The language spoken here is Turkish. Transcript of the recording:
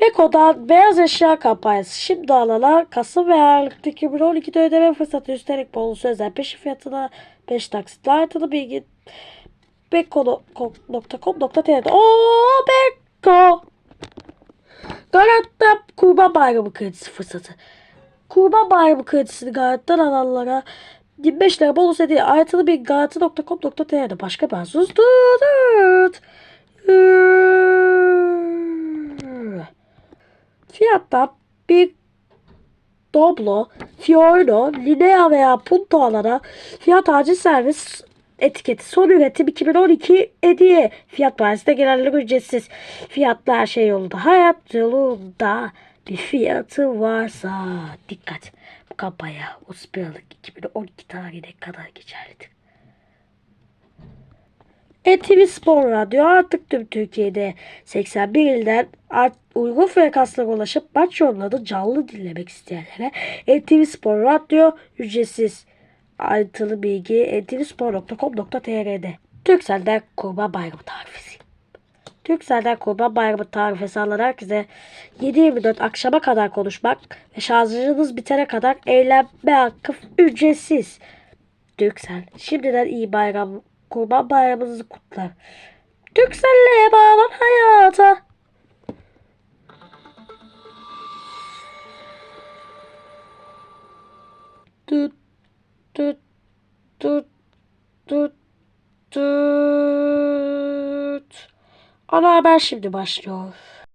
Beko'dan beyaz eşya kampanyası. Şimdi alana Kasım ve Aralık'ta 2012'de ödeme fırsatı üstelik bonusu özel peşin fiyatına 5 taksitle ayrıntılı bilgi beko.com.tr'de Ooo Beko! Garantta kurban bayramı kredisi fırsatı. Kurban bayramı kredisini garantiden alanlara 25 lira bonus hediye ayrıntılı bir garanti.com.tr'de başka bir husus. Tut. Fiyatta bir Doblo, Fiorino, Linea veya Punto alana fiyat acil servis etiketi son üretim 2012 hediye. Fiyat parası da genellikle ücretsiz. Fiyatlar her şey yolunda. Hayat yolunda bir fiyatı varsa dikkat. Bu kampanya 31 Aralık 2012 tarihine kadar geçerlidir. NTV Spor Radyo artık tüm Türkiye'de 81 ilden uygun frekanslara ulaşıp maç yorumlarını canlı dinlemek isteyenlere NTV Spor Radyo ücretsiz. Ayrıntılı bilgi ntvspor.com.tr'de. Türkcell'den Kurban Bayramı tarifesi. Türkcell'den Kurban Bayramı tarifesi alan herkese 7-24 akşama kadar konuşmak ve şarjınız bitene kadar eğlenme hakkı ücretsiz. Türksel şimdiden iyi bayram, kurban bayramınızı kutlar. Türkcell'le bağlan Tut tut tut tut. Ana haber şimdi başlıyor.